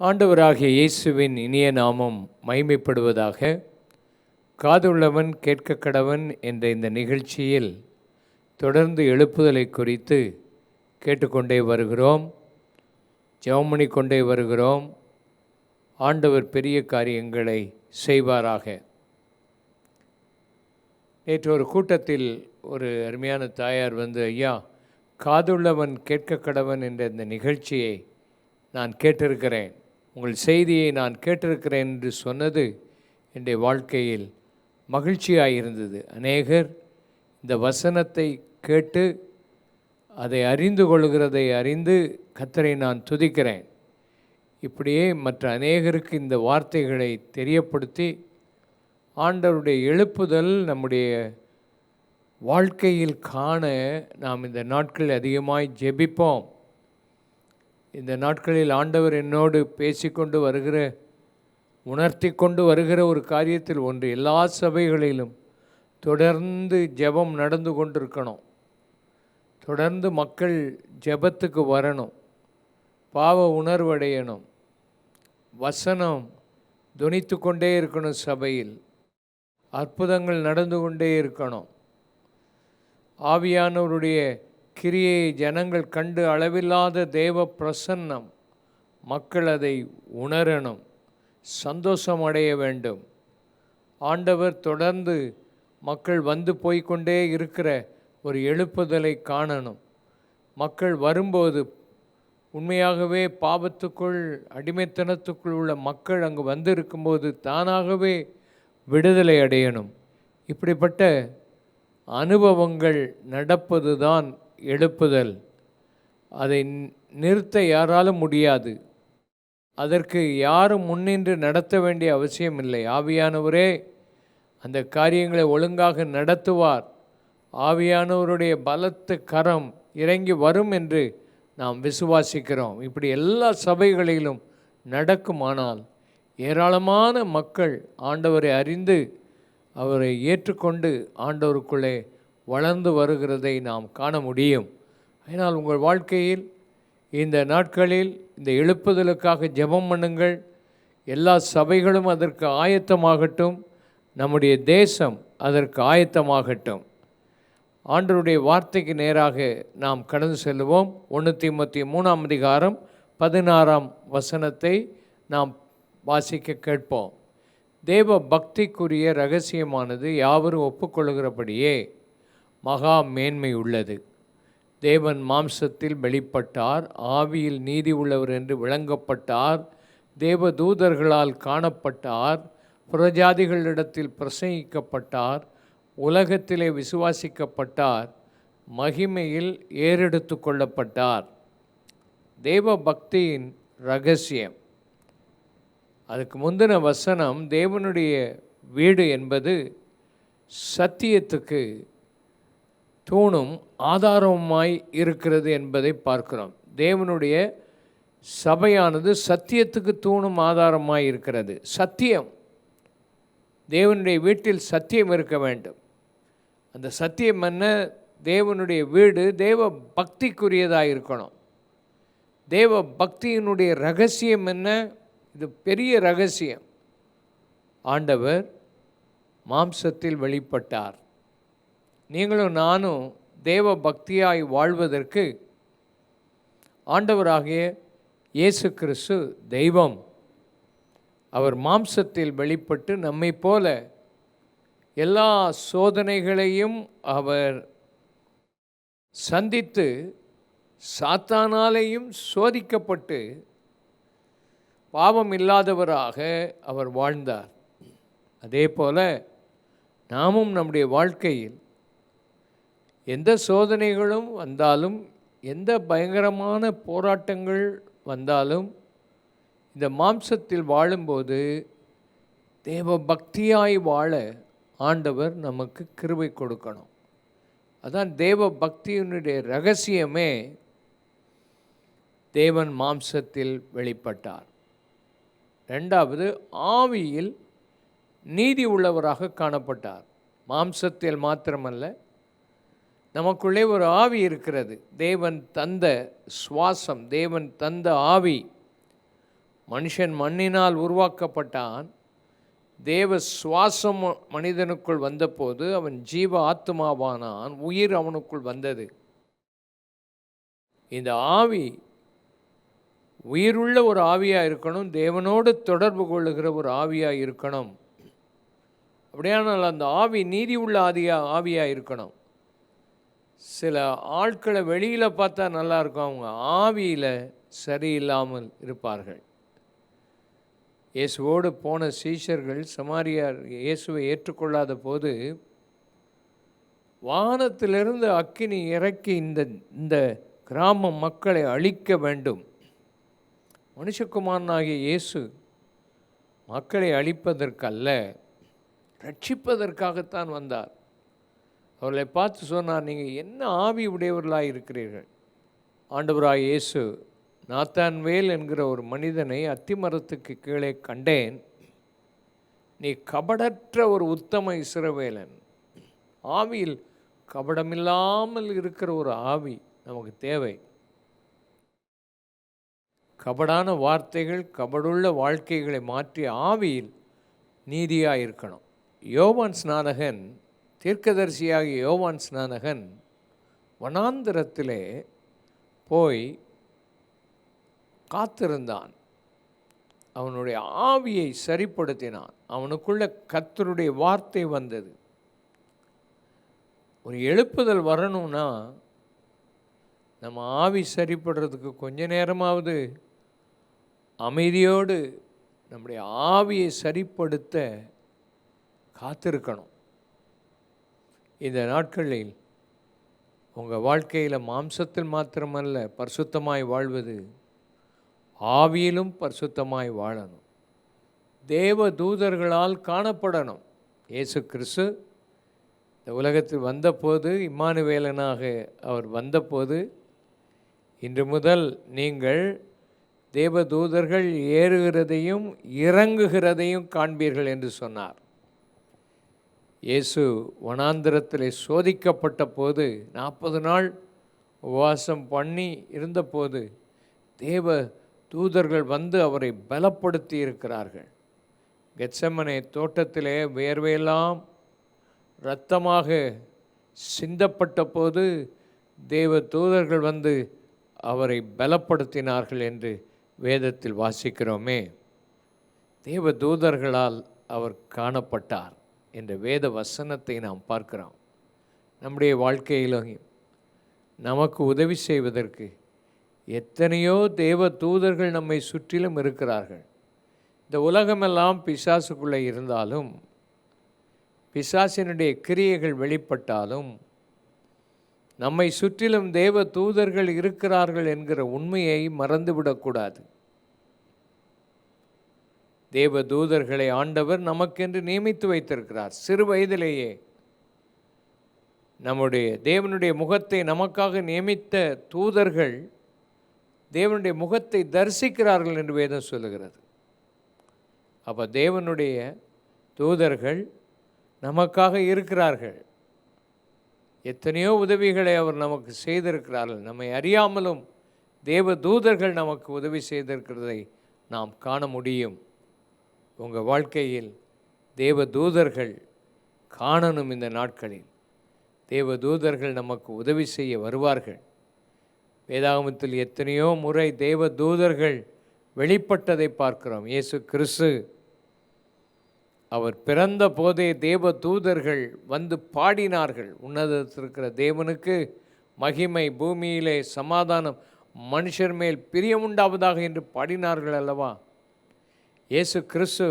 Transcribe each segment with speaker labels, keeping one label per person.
Speaker 1: ஆண்டவராகிய இயேசுவின் இனிய நாமம் மைமைப்படுவதாக காதுள்ளவன் கேட்க கடவன் என்ற இந்த நிகழ்ச்சியில் தொடர்ந்து எழுப்புதலை குறித்து கேட்டுக்கொண்டே வருகிறோம் ஜெபமணி கொண்டே வருகிறோம். ஆண்டவர் பெரிய காரியங்களை செய்வாராக. நேற்று ஒரு கூட்டத்தில் ஒரு அருமையான தாயார் வந்து ஐயா காதுள்ளவன் கேட்க கடவன் என்ற இந்த நிகழ்ச்சியை நான் கேட்டிருக்கிறேன். உங்கள் செய்தியை நான் கேட்டிருக்கிறேன் என்று சொன்னது என்னுடைய வாழ்க்கையில் மகிழ்ச்சியாக இருந்தது அநேகர் இந்த வசனத்தை கேட்டு அதை அறிந்து கொள்கிறதை அறிந்து கத்தரை நான் துதிக்கிறேன். இப்படியே மற்ற அநேகருக்கு இந்த வார்த்தைகளை தெரியப்படுத்தி ஆண்டவருடைய எழுப்புதல் நம்முடைய வாழ்க்கையில் காண நாம் இந்த நாட்கள் அதிகமாய் ஜெபிப்போம். இந்த நாட்களில் ஆண்டவர் என்னோடு பேசிக்கொண்டு வருகிற உணர்த்தி கொண்டு வருகிற ஒரு காரியத்தில் ஒன்று எல்லா சபைகளிலும் தொடர்ந்து ஜெபம் நடந்து கொண்டிருக்கணும். தொடர்ந்து மக்கள் ஜெபத்துக்கு வரணும். பாவ உணர்வடையணும். வசனம் துணித்து கொண்டே இருக்கணும் சபையில். அற்புதங்கள் நடந்து கொண்டே இருக்கணும். ஆவியானவருடைய கிரியை ஜனங்கள் கண்டு அளவில்லாத தேவ பிரசன்னம். மக்கள் அதை உணரணும். சந்தோஷம் அடைய வேண்டும். ஆண்டவர் தொடர்ந்து மக்கள் வந்து போய்க்கொண்டே இருக்கிற ஒரு எழுப்புதலை காணணும். மக்கள் வரும்போது உண்மையாகவே பாவத்துக்குள் அடிமைத்தனத்துக்குள் உள்ள மக்கள் அங்கு வந்து இருக்கும்போது தானாகவே விடுதலை அடையணும். இப்படிப்பட்ட அனுபவங்கள் நடப்பது தான் எழுப்புதல். அதை நிறுத்த யாராலும் முடியாது. அதற்கு யாரும் முன்னின்று நடத்த வேண்டிய அவசியம் இல்லை. ஆவியானவரே அந்த காரியங்களை ஒழுங்காக நடத்துவார். ஆவியானவருடைய பலத்த கரம் இறங்கி வரும் என்று நாம் விசுவாசிக்கிறோம். இப்படி எல்லா சபைகளிலும் நடக்குமானால் ஏராளமான மக்கள் ஆண்டவரை அறிந்து அவரை ஏற்றுக்கொண்டு ஆண்டவருக்குள்ளே வளர்ந்து வருகிறதை நாம் காண முடியும். அதனால் உங்கள் வாழ்க்கையில் இந்த நாட்களில் இந்த எழுப்புதலுக்காக ஜெபம் பண்ணுங்கள். எல்லா சபைகளும் அதற்கு ஆயத்தமாகட்டும். நம்முடைய தேசம் அதற்கு ஆயத்தமாகட்டும். ஆண்டருடைய வார்த்தைக்கு நேராக நாம் கடந்து செல்வோம் ஒன்று தீமத்தி மூணாம் அதிகாரம் பதினாறாம் வசனத்தை நாம் வாசிக்க கேட்போம். தேவ பக்திக்குரிய ரகசியமானது யாவரும் ஒப்புக்கொள்கிறபடியே மகா மேன்மை உள்ளது. தேவன் மாம்சத்தில் வெளிப்பட்டார் ஆவியில் நீதி உள்ளவர் என்று விளங்கப்பட்டார் தேவ தூதர்களால் காணப்பட்டார் புறஜாதிகளிடத்தில் பிரசங்கிக்கப்பட்டார் உலகத்திலே விசுவாசிக்கப்பட்டார் மகிமையில் ஏறெடுத்து கொள்ளப்பட்டார். தேவ பக்தியின் ரகசியம். அதுக்கு முந்தின வசனம் தேவனுடைய வீடு என்பது சத்தியத்துக்கு தூணும் ஆதாரமாய் இருக்கிறது என்பதை பார்க்கிறோம். தேவனுடைய சபையானது சத்தியத்துக்கு தூணும் ஆதாரமாய் இருக்கிறது. சத்தியம். தேவனுடைய வீட்டில் சத்தியம் இருக்க வேண்டும். அந்த சத்தியம் என்ன? தேவனுடைய வீடு தேவ பக்திக்குரியதாக இருக்கணும். தேவ பக்தியினுடைய ரகசியம் என்ன? இது பெரிய ரகசியம். ஆண்டவர் மாம்சத்தில் வெளிப்பட்டார். நீங்களும் நானும் தேவ பக்தியாய் வாழ்வதற்கு ஆண்டவராகிய இயேசு கிறிஸ்து தெய்வம். அவர் மாம்சத்தில் வெளிப்பட்டு நம்மை போல எல்லா சோதனைகளையும் அவர் சந்தித்து சாத்தானாலேயும் சோதிக்கப்பட்டு பாவம் இல்லாதவராக அவர் வாழ்ந்தார். அதே போல நாமும் நம்முடைய வாழ்க்கையில் எந்த சோதனைகளும் வந்தாலும் எந்த பயங்கரமான போராட்டங்கள் வந்தாலும் இந்த மாம்சத்தில் வாழும்போது தேவ பக்தியாய் வாழ ஆண்டவர் நமக்கு கிருபை கொடுக்கணும். அதான் தேவ பக்தியினுடைய ரகசியமே தேவன் மாம்சத்தில் வெளிப்பட்டார். ரெண்டாவது ஆவியில் நீதி உள்ளவராக காணப்பட்டார். மாம்சத்தில் மாத்திரமல்ல நமக்குள்ளே ஒரு ஆவி இருக்கிறது. தேவன் தந்த சுவாசம் தேவன் தந்த ஆவி. மனுஷன் மண்ணினால் உருவாக்கப்பட்டான். தேவ சுவாசம் மனிதனுக்குள் வந்தபோது அவன் ஜீவ ஆத்மாவானான் உயிர் அவனுக்குள் வந்தது. இந்த ஆவி உயிருள்ள ஒரு ஆவியாக இருக்கணும் தேவனோடு தொடர்பு கொள்ளுகிற ஒரு ஆவியாக இருக்கணும். அப்படியானால் அந்த ஆவி நீதி உள்ள ஆதியாக ஆவியாக இருக்கணும். சில ஆட்களை வெளியில் பார்த்தா நல்லா இருக்கும். அவங்க ஆவியில் சரியில்லாமல் இருப்பார்கள். இயேசுவோடு போன சீஷர்கள் சமாரியார் இயேசுவை ஏற்றுக்கொள்ளாத போது வானத்திலிருந்து அக்கினி இறக்கி இந்த இந்த கிராம மக்களை அழிக்க வேண்டும். மனுஷகுமாரனாகிய இயேசு மக்களை அழிப்பதற்கல்ல ரட்சிப்பதற்காகத்தான் வந்தார். அவர்களை பார்த்து சொன்னார் நீங்கள் என்ன ஆவி உடையவர்களாக இருக்கிறீர்கள்? ஆண்டவராய் இயேசு நாத்தான்வேல் என்கிற ஒரு மனிதனை அத்திமரத்துக்கு கீழே கண்டேன். நீ கபடற்ற ஒரு உத்தம இஸ்ரவேலன். ஆவியில் கபடமில்லாமல் இருக்கிற ஒரு ஆவி நமக்கு தேவை. கபடான வார்த்தைகள் கபடுள்ள வாழ்க்கைகளை மாற்றி ஆவியில் நீதியாக இருக்கணும் யோவான் ஸ்நானகன் தீர்க்கதரிசியாகிய யோவான் ஸ்நானகன் வனாந்திரத்திலே போய் காத்திருந்தான். அவனுடைய ஆவியை சரிப்படுத்தினான். அவனுக்குள்ள கத்தருடைய வார்த்தை வந்தது. ஒரு எழுப்புதல் வரணும்னா நம்ம ஆவி சரிப்படுறதுக்கு கொஞ்ச நேரமாவது அமைதியோடு நம்முடைய ஆவியை சரிப்படுத்த காத்திருக்கணும். இந்த நாட்களில் உங்கள் வாழ்க்கையில் மாம்சத்தில் மாத்திரமல்ல பரிசுத்தமாய் வாழ்வது ஆவியிலும் பரிசுத்தமாய் வாழணும். தேவ தூதர்களால் காணப்படணும். இயேசு கிறிஸ்து இந்த உலகத்தில் வந்தபோது இம்மானுவேலனாக அவர் வந்தபோது இன்று முதல் நீங்கள் தேவ தூதர்கள் ஏறுகிறதையும் இறங்குகிறதையும் காண்பீர்கள் என்று சொன்னார். இயேசு வனாந்திரத்தில் சோதிக்கப்பட்ட போது நாற்பது நாள் உபவாசம் பண்ணி இருந்தபோது தேவ தூதர்கள் வந்து அவரை பலப்படுத்தி இருக்கிறார்கள். கெச்சமனை தோட்டத்திலே வேர்வையெல்லாம் இரத்தமாக சிந்தப்பட்ட போது தேவ தூதர்கள் வந்து அவரை பலப்படுத்தினார்கள் என்று வேதத்தில் வாசிக்கிறோமே. தேவ தூதர்களால் அவர் காணப்பட்டார். என்ற வேத வசனத்தை நாம் பார்க்கிறோம். நம்முடைய வாழ்க்கையிலும் நமக்கு உதவி செய்வதற்கு எத்தனையோ தேவ தூதர்கள் நம்மை சுற்றிலும் இருக்கிறார்கள். இந்த உலகமெல்லாம் பிசாசுக்குள்ளே இருந்தாலும் பிசாசினுடைய கிரியைகள் வெளிப்பட்டாலும் நம்மை சுற்றிலும் தேவ தூதர்கள் இருக்கிறார்கள் என்கிற உண்மையை மறந்துவிடக்கூடாது. தேவ தூதர்களை ஆண்டவர் நமக்கென்று நியமித்து வைத்திருக்கிறார். சிறு வயதிலேயே நம்முடைய தேவனுடைய முகத்தை நமக்காக நியமித்த தூதர்கள் தேவனுடைய முகத்தை தரிசிக்கிறார்கள் என்று வேதம் சொல்லுகிறது. அப்போ தேவனுடைய தூதர்கள் நமக்காக இருக்கிறார்கள். எத்தனையோ உதவிகளை அவர் நமக்கு செய்திருக்கிறார்கள். நம்மை அறியாமலும் தேவ தூதர்கள் நமக்கு உதவி செய்திருக்கிறதை நாம் காண முடியும். உங்கள் வாழ்க்கையில் தேவ தூதர்கள் காணணும் இந்த நாட்களில். தேவ தூதர்கள் நமக்கு உதவி செய்ய வருவார்கள். வேதாகமத்தில் எத்தனையோ முறை தேவ தூதர்கள் வெளிப்பட்டதை பார்க்கிறோம். இயேசு கிறிஸ்து அவர் பிறந்த போதே தேவ தூதர்கள் வந்து பாடினார்கள். உன்னதத்தில் இருக்கிற தேவனுக்கு மகிமை பூமியிலே சமாதானம் மனுஷர் மேல் பிரியமுண்டாவதாக என்று பாடினார்கள் அல்லவா? இயேசு கிறிஸ்து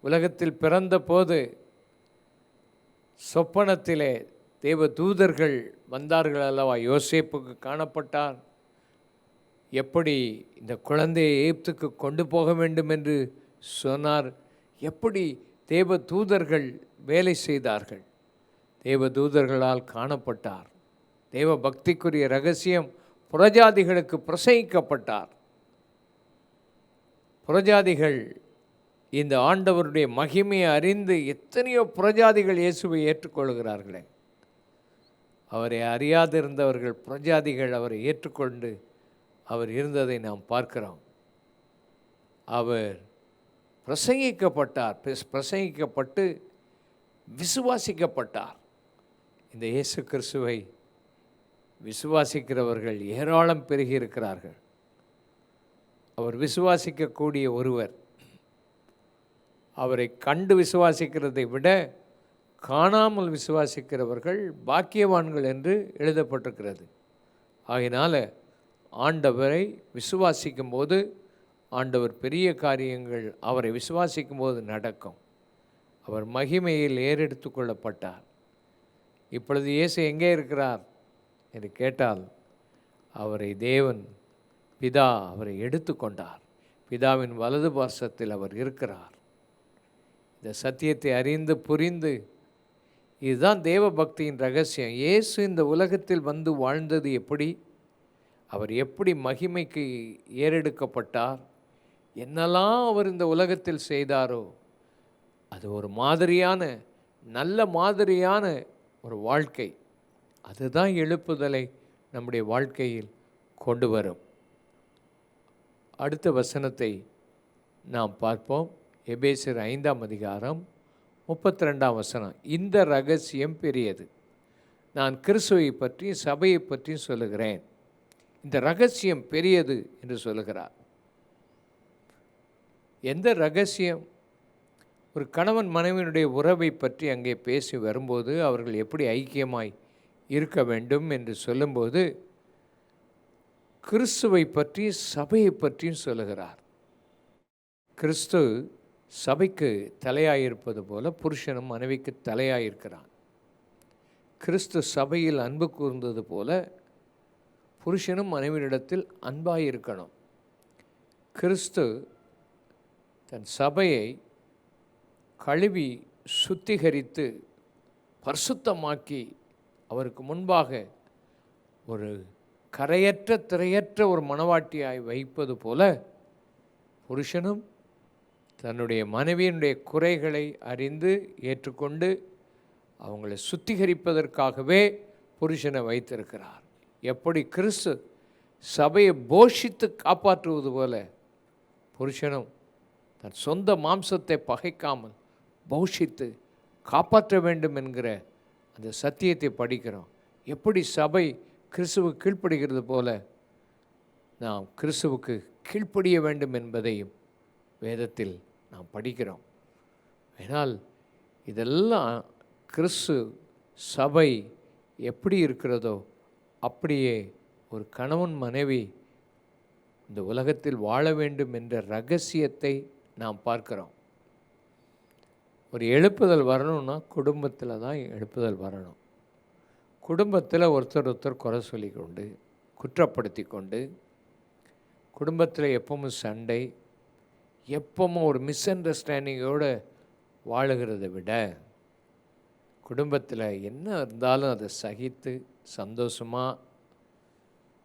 Speaker 1: உலகத்தில் பிறந்த போது சொப்பனத்திலே தேவ தூதர்கள் வந்தார்கள் அல்லவா? யோசேப்புக்கு காணப்பட்டார். எப்படி இந்த குழந்தையை ஏப்துக்கு கொண்டு போக வேண்டும் என்று சொன்னார். எப்படி தேவ தூதர்கள் வேலை செய்தார்கள்? தேவ தூதர்களால் காணப்பட்டார். தேவ பக்திக்குரிய ரகசியம் புறஜாதிகளுக்கு பிரசங்கிக்கப்பட்டார். புறஜாதிகள் இந்த ஆண்டவருடைய மகிமையை அறிந்து எத்தனையோ புரஜாதிகள் இயேசுவை ஏற்றுக்கொள்கிறார்களே. அவரை அறியாதிருந்தவர்கள் புரஜாதிகள் அவரை ஏற்றுக்கொண்டு அவர் இருந்ததை நாம் பார்க்கிறோம். அவர் பிரசங்கிக்கப்பட்டார் பிரசங்கிக்கப்பட்டு விசுவாசிக்கப்பட்டார். இந்த இயேசு கிறிஸ்துவை விசுவாசிக்கிறவர்கள் ஏராளம் பெருகி இருக்கிறார்கள். அவர் விசுவாசிக்கக்கூடிய ஒருவர் அவரை கண்டு விசுவாசிக்கிறதை விட காணாமல் விசுவாசிக்கிறவர்கள் பாக்கியவான்கள் என்று எழுதப்பட்டிருக்கிறது. ஆகையினால ஆண்டவரை விசுவாசிக்கும் போது ஆண்டவர் பெரிய காரியங்கள் அவரை விசுவாசிக்கும் போது நடக்கும். அவர் மகிமையில் ஏறெடுத்து கொள்ளப்பட்டார். இப்பொழுது இயேசு எங்கே இருக்கிறார்? என்று கேட்டால் அவரை தேவன் பிதா அவரை எடுத்துக்கொண்டார் பிதாவின் வலது பாசத்தில் அவர் இருக்கிறார். இந்த சத்தியத்தை அறிந்து புரிந்து இதுதான் தேவ பக்தியின் ரகசியம். இயேசு இந்த உலகத்தில் வந்து வாழ்ந்தது எப்படி? அவர் எப்படி மகிமைக்கு ஏறெடுக்கப்பட்டார்? என்னெல்லாம் அவர் இந்த உலகத்தில் செய்தாரோ அது ஒரு மாதிரியான நல்ல மாதிரியான ஒரு வாழ்க்கை. அதுதான் எழுப்புதலை நம்முடைய வாழ்க்கையில் கொண்டு வரும். அடுத்த வசனத்தை நாம் பார்ப்போம். எபேசர் ஐந்தாம் அதிகாரம் முப்பத்தி ரெண்டாம் வசனம். இந்த ரகசியம் பெரியது. நான் கிறிஸ்துவை பற்றி சபையை பற்றி சொல்லுகிறேன். இந்த ரகசியம் பெரியது என்று சொல்லுகிறார். எந்த ரகசியம்? ஒரு கணவன் மனைவியினுடைய உறவை பற்றி அங்கே பேசி வரும்போது அவர்கள் எப்படி ஐக்கியமாய் இருக்க வேண்டும் என்று சொல்லும்போது கிறிஸ்துவை பற்றி சபையை பற்றியும் சொல்லுகிறார். கிறிஸ்து சபைக்கு தலையாயிருப்பது போல புருஷனும் மனைவிக்கு தலையாயிருக்கிறான். கிறிஸ்து சபையில் அன்பு கூர்ந்தது போல புருஷனும் மனைவியிடத்தில் அன்பாயிருக்கணும். கிறிஸ்து தன் சபையை கழுவி சுத்திகரித்து பரிசுத்தமாக்கி அவருக்கு முன்பாக ஒரு கரையற்ற திரையற்ற ஒரு மனவாட்டியாய் வைப்பது போல புருஷனும் தன்னுடைய மனைவியினுடைய குறைகளை அறிந்து ஏற்றுக்கொண்டு அவங்களை சுத்திகரிப்பதற்காகவே புருஷனை வைத்திருக்கிறார். எப்படி கிறிஸ்து சபையை போஷித்து காப்பாற்றுவது போல புருஷனும் தன் சொந்த மாம்சத்தை பகைக்காமல் போஷித்து காப்பாற்ற வேண்டும் என்கிற அந்த சத்தியத்தை படிக்கிறோம். எப்படி சபை கிறிஸ்துவு கீழ்ப்படுகிறது போல நாம் கிறிஸ்துவுக்கு கீழ்ப்படிய வேண்டும் என்பதையும் வேதத்தில் நாம் படிக்கிறோம். ஏனால் இதெல்லாம் கிறிஸ்து சபை எப்படி இருக்கிறதோ அப்படியே ஒரு கணவன் மனைவி இந்த உலகத்தில் வாழ வேண்டும் என்ற ரகசியத்தை நாம் பார்க்கிறோம். ஒரு எழுப்புதல் வரணும்னா குடும்பத்தில் தான் எழுப்புதல் வரணும். குடும்பத்தில் ஒருத்தர் ஒருத்தர் குறை சொல்லி கொண்டு குற்றப்படுத்தி கொண்டு குடும்பத்தில் எப்பவும் சண்டை எப்பவும் ஒரு மிஸ் அண்டர்ஸ்டாண்டிங்கோடு வாழுகிறத விட குடும்பத்தில் என்ன இருந்தாலும் அதை சகித்து சந்தோஷமாக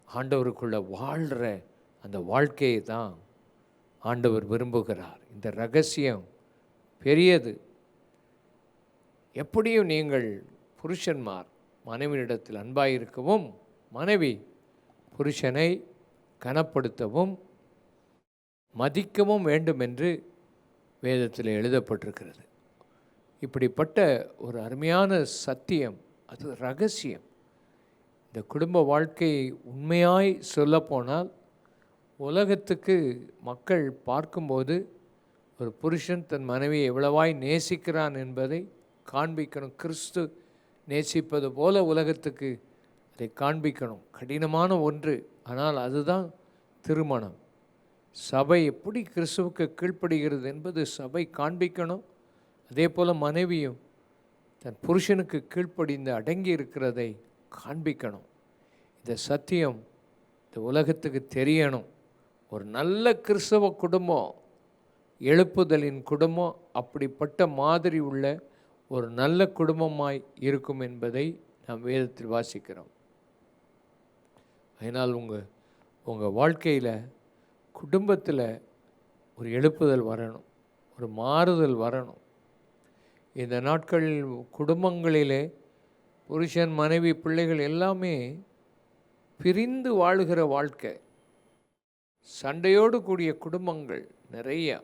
Speaker 1: ஆண்டவருக்குள்ளே வாழ்கிற அந்த வாழ்க்கையை தான் ஆண்டவர் விரும்புகிறார். இந்த ரகசியம் பெரியது. எப்படியும் நீங்கள் புருஷன்மார் மனைவியிடத்தில் அன்பாயிருக்கவும் மனைவி புருஷனை கனப்படுத்தவும் மதிக்கவும் வேண்டும் என்று வேதத்தில் எழுதப்பட்டிருக்கிறது. இப்படிப்பட்ட ஒரு அருமையான சத்தியம் அது ரகசியம். இந்த குடும்ப வாழ்க்கையை உண்மையாய் சொல்லப்போனால் உலகத்துக்கு மக்கள் பார்க்கும்போது ஒரு புருஷன் தன் மனைவியை எவ்வளவாய் நேசிக்கிறான் என்பதை காண்பிக்கணும். கிறிஸ்து நேசிப்பது போல உலகத்துக்கு அதை காண்பிக்கணும். கடினமான ஒன்று ஆனால் அதுதான் திருமணம். சபை எப்படி கிறிஸ்துவுக்கு கீழ்ப்படுகிறது என்பது சபை காண்பிக்கணும். அதே போல் மனைவியும் தன் புருஷனுக்கு கீழ்ப்படிந்து அடங்கி இருக்கிறதை காண்பிக்கணும். இந்த சத்தியம் இந்த உலகத்துக்கு தெரியணும். ஒரு நல்ல கிறிஸ்தவ குடும்பம் எழுப்புதலின் குடும்பம் அப்படிப்பட்ட மாதிரி உள்ள ஒரு நல்ல குடும்பமாய் இருக்கும் என்பதை நாம் வேதத்தில் வாசிக்கிறோம். அதனால் உங்கள் உங்கள் வாழ்க்கையில் குடும்பத்தில் ஒரு எழுப்புதல் வரணும் ஒரு மாறுதல் வரணும். இந்த நாட்களில் குடும்பங்களிலே புருஷன் மனைவி பிள்ளைகள் எல்லாமே பிரிந்து வாழுகிற வாழ்க்கை. சண்டையோடு கூடிய குடும்பங்கள் நிறைய.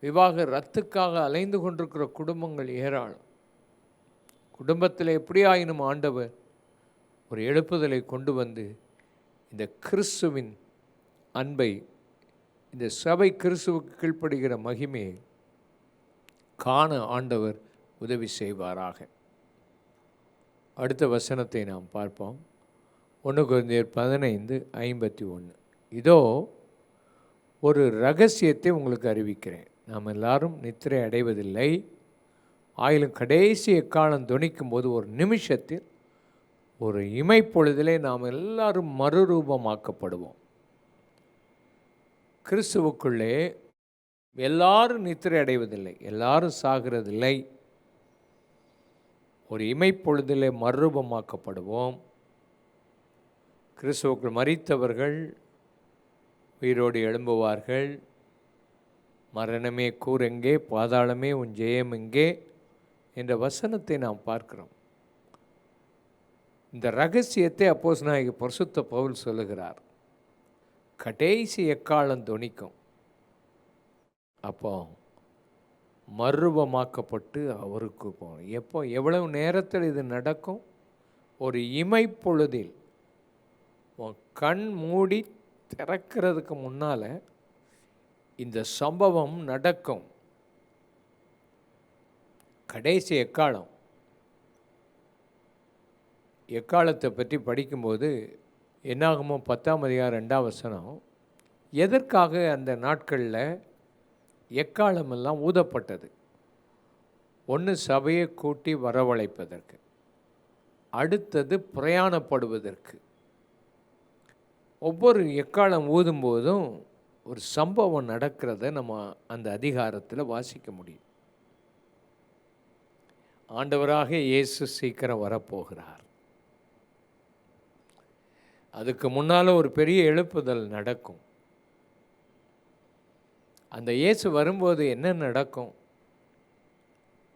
Speaker 1: விவாக ரத்துக்காக அலைந்து கொண்டிருக்கிற குடும்பங்கள் ஏராளம். குடும்பத்தில் எப்படியாயினும் ஆண்டவர் ஒரு எழுப்புதலை கொண்டு வந்து இந்த கிறிஸ்துவின் அன்பை இந்த சபை கிறிஸ்துவுக்கு கீழ்ப்படுகிற மகிமையை காண ஆண்டவர் உதவி செய்வாராக. அடுத்த வசனத்தை நாம் பார்ப்போம். ஒன்று குழந்தையர் பதினைந்து ஐம்பத்தி ஒன்று இதோ ஒரு ரகசியத்தை உங்களுக்கு அறிவிக்கிறேன். நாம் எல்லாரும் நித்திரை அடைவதில்லை. ஆயிலும் கடைசி எக்காலம் துணிக்கும் போது ஒரு நிமிஷத்தில் ஒரு இமைப்பொழுதிலே நாம் எல்லாரும் மறுரூபமாக்கப்படுவோம். கிறிஸ்துவுக்குள்ளே எல்லாரும் நித்திரை அடைவதில்லை எல்லாரும் சாகிறதில்லை. ஒரு இமைப்பொழுதிலே மறுரூபமாக்கப்படுவோம். கிறிஸ்துவுக்குள் மறித்தவர்கள் உயிரோடு எழும்புவார்கள். மரணமே கூரெங்கே பாதாளமே உன் ஜெயம் எங்கே என்ற வசனத்தை நாம் பார்க்கிறோம். இந்த ரகசியத்தை அப்போஸ் நாயகி பரிசுத்த பவுல் சொல்லுகிறார். கடைசி எக்காலம் துணிக்கும். அப்போ மறுரூபமாக்கப்பட்டு அவருக்கு போகணும். எப்போ? எவ்வளவு நேரத்தில் இது நடக்கும்? ஒரு இமைப்பொழுதில். உன் கண் மூடி திறக்கிறதுக்கு முன்னால் இந்த சம்பவம் நடக்கும். கடைசி எக்காலம்? எக்காலத்தை பற்றி படிக்கும்போது என்னாகுமோ பத்தாம் அதிகாரம் ரெண்டாம் வசனம் எதற்காக அந்த நாட்களில் எக்காலமெல்லாம் ஊதப்பட்டது? ஒன்று சபையை கூட்டி வரவழைப்பதற்கு அடுத்தது பிரயாணப்படுவதற்கு. ஒவ்வொரு எக்காலம் ஊதும்போதும் ஒரு சம்பவம் நடக்கிறத நம்ம அந்த அதிகாரத்தில் வாசிக்க முடியும். ஆண்டவராக இயேசு சீக்கிரம் வரப்போகிறார். அதுக்கு முன்னால் ஒரு பெரிய எழுப்புதல் நடக்கும். அந்த இயேசு வரும்போது என்ன நடக்கும்?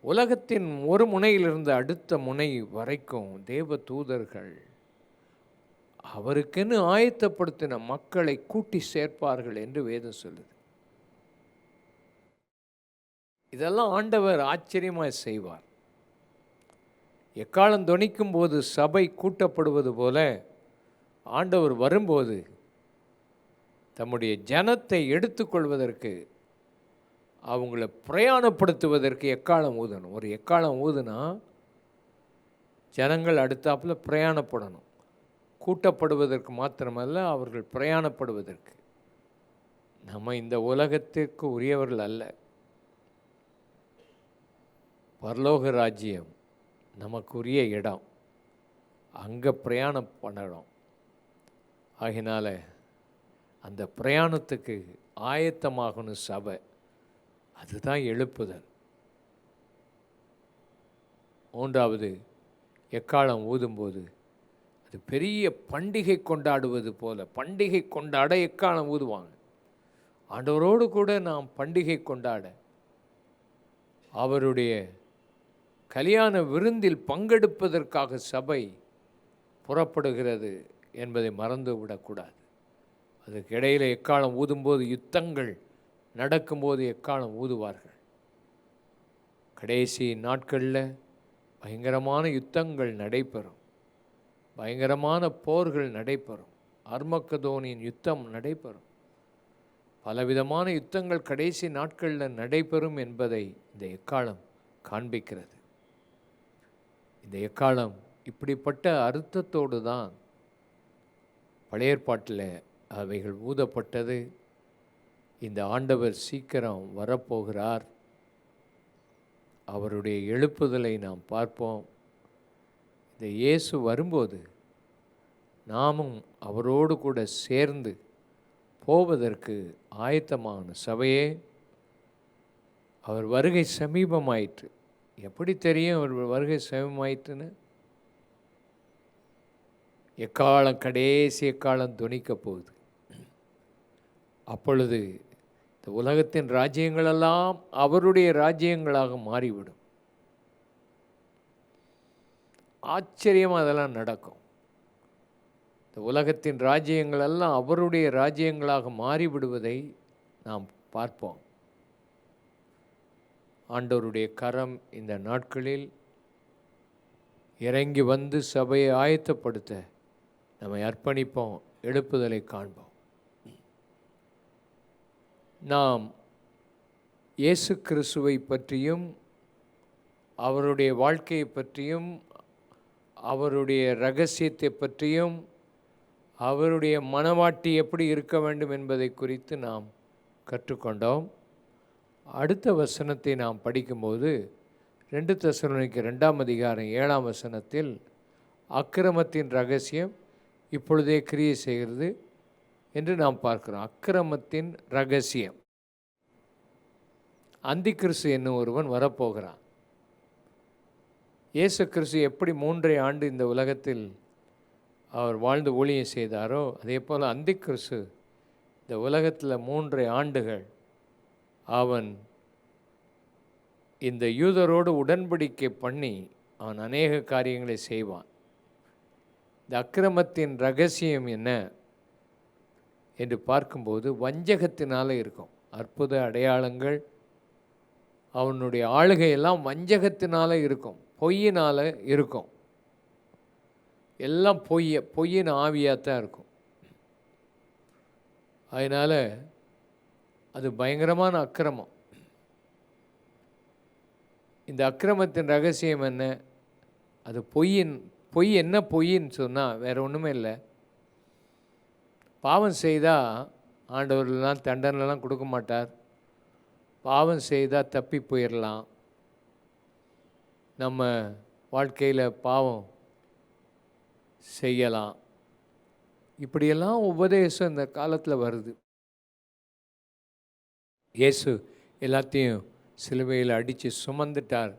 Speaker 1: உலகத்தின் ஒரு முனையிலிருந்து அடுத்த முனை வரைக்கும் தேவ தூதர்கள் அவருக்கென்னு ஆயத்தப்படுத்தின மக்களை கூட்டி சேர்ப்பார்கள் என்று வேதம் சொல்லுது. இதெல்லாம் ஆண்டவர் ஆச்சரியமாக செய்வார். எக்காலம் துணிக்கும் போது சபை கூட்டப்படுவது போல ஆண்டவர் வரும்போது தம்முடைய ஜனத்தை எடுத்துக்கொள்வதற்கு அவங்கள பிரயாணப்படுத்துவதற்கு எக்காலம் ஊதணும். ஒரு எக்காலம் ஊதுனா ஜனங்கள் அடுத்தாப்பில் பிரயாணப்படணும். கூட்டப்படுவதற்கு மாத்திரமல்ல அவர்கள் பிரயாணப்படுவதற்கு. நம்ம இந்த உலகத்திற்கு உரியவர்கள் அல்ல. பரலோக ராஜ்யம் நமக்குரிய இடம். அங்கே பிரயாணம் பண்ணணும். ஆகினால அந்த பிரயாணத்துக்கு ஆயத்தமாகணும் சபை அதுதான் எழுப்புதல். மூன்றாவது எக்காலம் ஊதும்போது அது பெரிய பண்டிகை கொண்டாடுவது போல பண்டிகை கொண்டாட எக்காலம் ஊதுவாங்க? ஆண்டவரோடு கூட நாம் பண்டிகை கொண்டாட அவருடைய கல்யாண விருந்தில் பங்கெடுப்பதற்காக சபை புறப்படுகிறது. என்பதை மறந்து விடக்கூடாது அதுக்கு இடையில் எக்காலம் ஊதும்போது யுத்தங்கள் நடக்கும்போது எக்காலம் ஊதுவார்கள். கடைசி நாட்களில் பயங்கரமான யுத்தங்கள் நடைபெறும். பயங்கரமான போர்கள் நடைபெறும். அர்மக்கதோனியின் யுத்தம் நடைபெறும். பலவிதமான யுத்தங்கள் கடைசி நாட்களில் நடைபெறும் என்பதை இந்த எக்காலம் காண்பிக்கிறது. இந்த எக்காலம் இப்படிப்பட்ட அர்த்தத்தோடு தான் பழைய ஏற்பாட்டில் அவைகள் ஊதப்பட்டது. இந்த ஆண்டவர் சீக்கிரம் வரப்போகிறார். அவருடைய எழுப்புதலை நாம் பார்ப்போம். இந்த இயேசு வரும்போது நாமும் அவரோடு கூட சேர்ந்து போவதற்கு ஆயத்தமான சபையே. அவர் வருகை சமீபமாயிற்று. எப்படி தெரியும் அவர் வருகை சமீபமாயிற்றுன்னு? எக்காலம் கடைசி எக்காலம் துணிக்க போகுது. அப்பொழுது இந்த உலகத்தின் ராஜ்யங்களெல்லாம் அவருடைய ராஜ்யங்களாக மாறிவிடும். ஆச்சரியமாக அதெல்லாம் நடக்கும். இந்த உலகத்தின் ராஜ்யங்களெல்லாம் அவருடைய ராஜ்யங்களாக மாறிவிடுவதை நாம் பார்ப்போம். ஆண்டவருடைய கரம் இந்த நாட்களில் இறங்கி வந்து சபையை ஆயத்தப்படுத்த நம்மை அர்ப்பணிப்போம் எழுப்புதலை காண்போம். நாம் இயேசு கிறிஸ்துவை பற்றியும் அவருடைய வாழ்க்கையை பற்றியும் அவருடைய ரகசியத்தை பற்றியும் அவருடைய மனவாட்டி எப்படி இருக்க வேண்டும் என்பதை குறித்து நாம் கற்றுக்கொண்டோம். அடுத்த வசனத்தை நாம் படிக்கும்போது ரெண்டு தசனுக்கு ரெண்டாம் அதிகாரம் ஏழாம் வசனத்தில் அக்கிரமத்தின் ரகசியம் இப்பொழுதே கிரியை செய்கிறது என்று நாம் பார்க்கிறோம். அக்கிரமத்தின் ரகசியம். அந்தி கிறிஸ்து என்னும் ஒருவன் வரப்போகிறான். இயேசு கிறிஸ்து எப்படி மூன்றை ஆண்டு இந்த உலகத்தில் அவர் வாழ்ந்து ஊழியம் செய்தாரோ அதே போல் அந்தி கிறிஸ்து இந்த உலகத்தில் மூன்றை ஆண்டுகள் அவன் இந்த யூதரோடு உடன்படிக்கை பண்ணி அவன் அநேக காரியங்களை செய்வான். இந்த அக்கிரமத்தின் ரகசியம் என்ன என்று பார்க்கும்போது வஞ்சகத்தினால் இருக்கும். அற்புத அடையாளங்கள் அவனுடைய ஆளுகையெல்லாம் வஞ்சகத்தினால் இருக்கும் பொய்யினால் இருக்கும். எல்லாம் பொய்ய பொய்யின் ஆவியாக தான் இருக்கும். அதனால் அது பயங்கரமான அக்கிரமம். இந்த அக்கிரமத்தின் ரகசியம் என்ன? அது பொய்யின் பொய் என்ன பொய்ன்னு சொன்னால் வேறு ஒன்றுமே இல்லை. பாவம் செய்தால் ஆண்டவர்கள்லாம் தண்டனைலாம் கொடுக்க மாட்டார். பாவம் செய்தால் தப்பி போயிடலாம் நம்ம வாழ்க்கையில் பாவம் செய்யலாம். இப்படியெல்லாம் உபதேசம் இந்த காலத்தில் வருது. இயேசு எல்லாத்தையும் சிலுவையில் அடித்து சுமந்துட்டார்.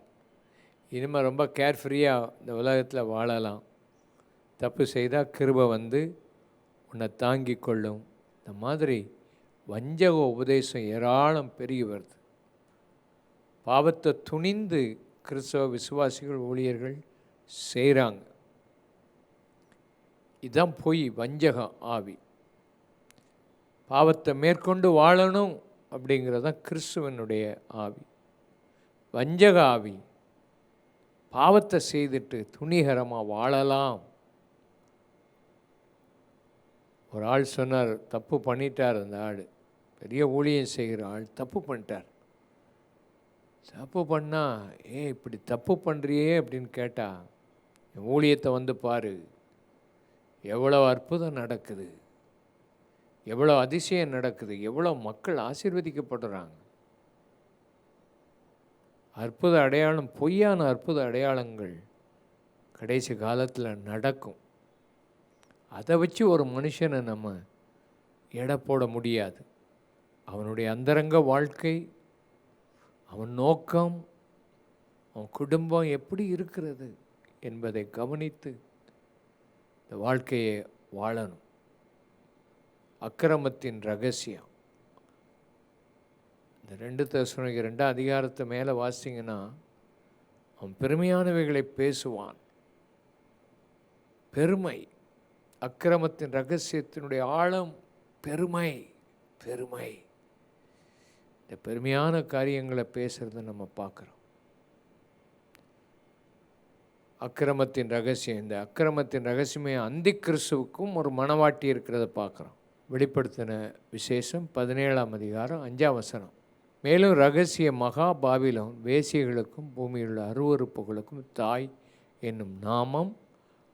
Speaker 1: இனிமேல் ரொம்ப கேர்ஃப்ரீயாக இந்த உலகத்தில் வாழலாம். தப்பு செய்தால் கிருபை வந்து உன்னை தாங்கி கொள்ளும். இந்த மாதிரி வஞ்சக உபதேசம் ஏராளம் பெருகி வருது. பாவத்தை துணிந்து கிறிஸ்தவ விசுவாசிகள் ஊழியர்கள் செய்கிறாங்க இதுதான் பொய் வஞ்சக ஆவி. பாவத்தை மேற்கொண்டு வாழணும் அப்படிங்கிறது தான் கிறிஸ்துவனுடைய ஆவி. வஞ்சக ஆவி. பாவத்தை செய்துட்டு துணிகரமாக வாழலாம். ஒரு ஆள் சொன்னார் தப்பு பண்ணிட்டார் அந்த ஆள். பெரிய ஊழியம் செய்கிற ஆள் தப்பு பண்ணிட்டார். தப்பு பண்ணால் ஏ இப்படி தப்பு பண்ணுறியே அப்படின்னு கேட்டால் என் ஊழியத்தை வந்து பாரு. எவ்வளோ அற்புதம் நடக்குது. எவ்வளோ அதிசயம் நடக்குது. எவ்வளோ மக்கள் ஆசீர்வதிக்கப்படுறாங்க. அற்புத அடையாளம் பொய்யான அற்புத அடையாளங்கள் கடைசி காலத்தில் நடக்கும். அதை வச்சு ஒரு மனுஷனை நம்ம எடை போட முடியாது. அவனுடைய அந்தரங்க வாழ்க்கை அவன் நோக்கம் அவன் குடும்பம் எப்படி இருக்கிறது என்பதை கவனித்து இந்த வாழ்க்கையை வாழணும். அக்கிரமத்தின் ரகசியம். இந்த ரெண்டு தசுனைக்கு ரெண்டாம் அதிகாரத்தை மேலே வாசிங்கன்னா அவன் பெருமையானவைகளை பேசுவான். பெருமை அக்கிரமத்தின் ரகசியத்தினுடைய ஆழம் பெருமை பெருமை. இந்த பெருமையான காரியங்களை பேசுகிறத நம்ம பார்க்குறோம். அக்கிரமத்தின் ரகசியம் இந்த அக்கிரமத்தின் ரகசியமே அந்தி கிறிஸ்துவுக்கும் ஒரு மனவாட்டி இருக்கிறத பார்க்குறோம். வெளிப்படுத்தின விசேஷம் பதினேழாம் அதிகாரம் அஞ்சாம் வசனம். மேலும் ரகசிய மகாபாபிலும் வேசியர்களுக்கும் பூமியில் உள்ள அருவறுப்புகளுக்கும் தாய் என்னும் நாமம்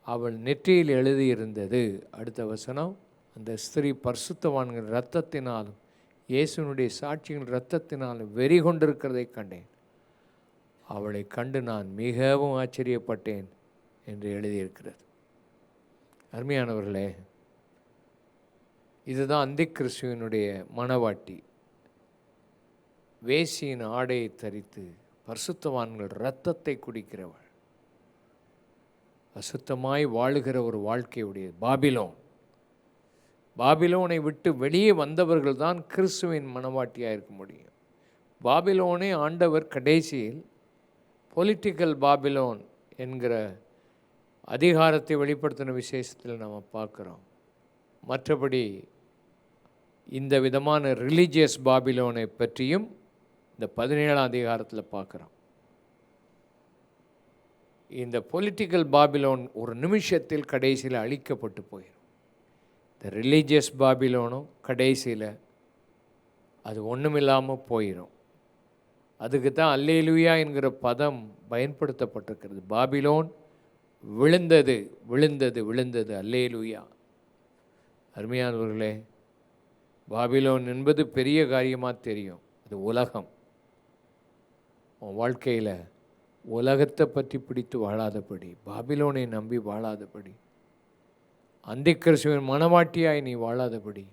Speaker 1: அவள் நெற்றியில் எழுதியிருந்தது. அடுத்த வசனம் அந்த ஸ்திரீ பரிசுத்தவான்கள் இரத்தத்தினாலும் இயேசுனுடைய சாட்சிகள் இரத்தத்தினாலும் வெறி கொண்டிருக்கிறதை கண்டேன். அவளை கண்டு நான் மிகவும் ஆச்சரியப்பட்டேன் என்று எழுதியிருக்கிறது. அருமையானவர்களே இதுதான் அந்திக் கிறிஸ்துவனுடைய மனவாட்டி. வேசியின் ஆடையை தரித்து பரிசுத்தவான்கள் இரத்தத்தை குடிக்கிறவள். அசுத்தமாய் வாழுகிற ஒரு வாழ்க்கையுடைய பாபிலோன். பாபிலோனை விட்டு வெளியே வந்தவர்கள் தான் கிறிஸ்துவின் மனவாட்டியாக இருக்க முடியும். பாபிலோனே ஆண்டவர் கடைசியில் பொலிட்டிக்கல் பாபிலோன் என்கிற அதிகாரத்தை வெளிப்படுத்தின விசேஷத்தில் நம்ம பார்க்குறோம். மற்றபடி இந்த விதமான ரிலீஜியஸ் பாபிலோனை பற்றியும் இந்த பதினேழாம் அதிகாரத்தில் பார்க்குறோம். இந்த பொலிட்டிக்கல் பாபிலோன் ஒரு நிமிஷத்தில் கடைசியில் அழிக்கப்பட்டு போயிடும் இந்த ரிலீஜியஸ் பாபிலோனும் கடைசியில் அது ஒன்றுமில்லாமல் போயிடும் அதுக்கு தான் அல்லேலுயா என்கிற பதம் பயன்படுத்தப்பட்டிருக்கிறது. பாபிலோன் விழுந்தது விழுந்தது விழுந்தது. அல்லேலுயா. அருமையானவர்களே பாபிலோன் என்பது பெரிய காரியமாக தெரியும். அது உலகம். உன் வாழ்க்கையில் உலகத்தை பற்றி பிடித்து வாழாதபடி பாபிலோனை நம்பி வாழாதபடி அந்த கிறிஸ்துவின் மனவாட்டியாய் நீ வாழாதபடி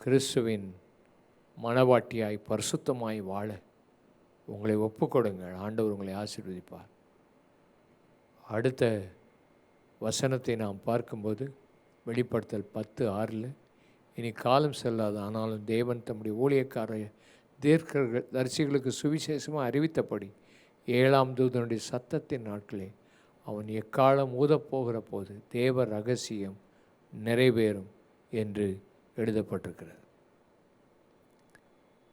Speaker 1: கிறிஸ்துவின் மனவாட்டியாய் பரிசுத்தமாய் வாழ உங்களை ஒப்புக்கொடுங்கள். ஆண்டவர் உங்களை ஆசீர்வதிப்பார். அடுத்த வசனத்தை நாம் பார்க்கும்போது வெளிப்படுத்தல் பத்து ஆறில் இனி காலம் செல்லாது ஆனாலும் தேவன் தம்முடைய ஊழியக்கார தீர்க்கர்கள் தரிசிகளுக்கு சுவிசேஷமாக அறிவித்தபடி ஏழாம் தூதனுடைய சத்தத்தின் நாட்களே அவன் எக்காலம் ஊதப்போகிற போது தேவ ரகசியம் நிறைவேறும் என்று எழுதப்பட்டிருக்கிறது.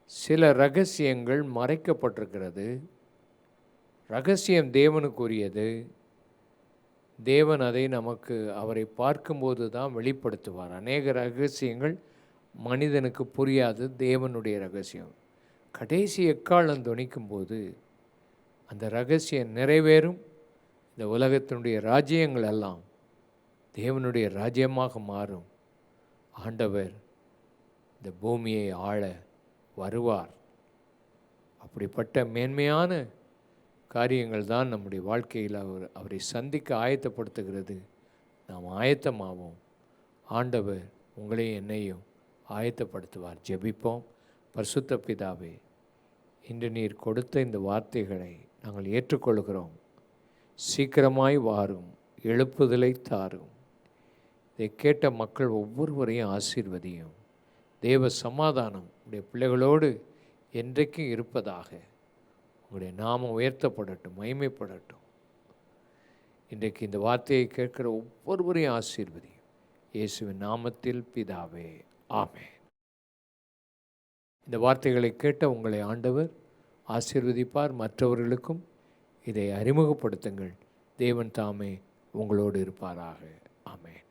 Speaker 1: சில ரகசியங்கள் மறைக்கப்பட்டிருக்கிறது. ரகசியம் தேவனுக்குரியது. தேவன் அதை நமக்கு அவரை பார்க்கும்போது தான் வெளிப்படுத்துவார். அநேக ரகசியங்கள் மனிதனுக்கு புரியாது தேவனுடைய ரகசியம். கடைசி எக்காலம் துணிக்கும் போது அந்த ரகசியம் நிறைவேறும். இந்த உலகத்தினுடைய ராஜ்யங்கள் எல்லாம் தேவனுடைய ராஜ்யமாக மாறும். ஆண்டவர் இந்த பூமியை ஆள வருவார். அப்படிப்பட்ட மேன்மையான காரியங்கள் தான் நம்முடைய வாழ்க்கையில் அவர் அவரை சந்திக்க ஆயத்தப்படுத்துகிறது. நாம் ஆயத்தமாவோம். ஆண்டவர் உங்களையும் என்னையும் ஆயத்தப்படுத்துவார். ஜெபிப்போம். பரிசுத்த பிதாவே இன்று நீர் கொடுத்த இந்த வார்த்தைகளை நாங்கள் ஏற்றுக்கொள்கிறோம். சீக்கிரமாய் வாரும் எழுப்புதலை தாரும். இதை கேட்ட மக்கள் ஒவ்வொருவரையும் ஆசீர்வதியும். தேவ சமாதானம் உடைய பிள்ளைகளோடு என்றைக்கும் இருப்பதாக. உங்களுடைய நாமம் உயர்த்தப்படட்டும் மகிமைப்படட்டும். இன்றைக்கு இந்த வார்த்தையை கேட்கிற ஒவ்வொருவரையும் ஆசீர்வதியும். இயேசுவின் நாமத்தில் பிதாவே ஆமே இந்த வார்த்தைகளை கேட்ட உங்களை ஆண்டவர் ஆசீர்வதிப்பார். மற்றவர்களுக்கும் இதை அறிமுகப்படுத்துங்கள். தேவன் தாமே உங்களோடு இருப்பாராக. ஆமேன்.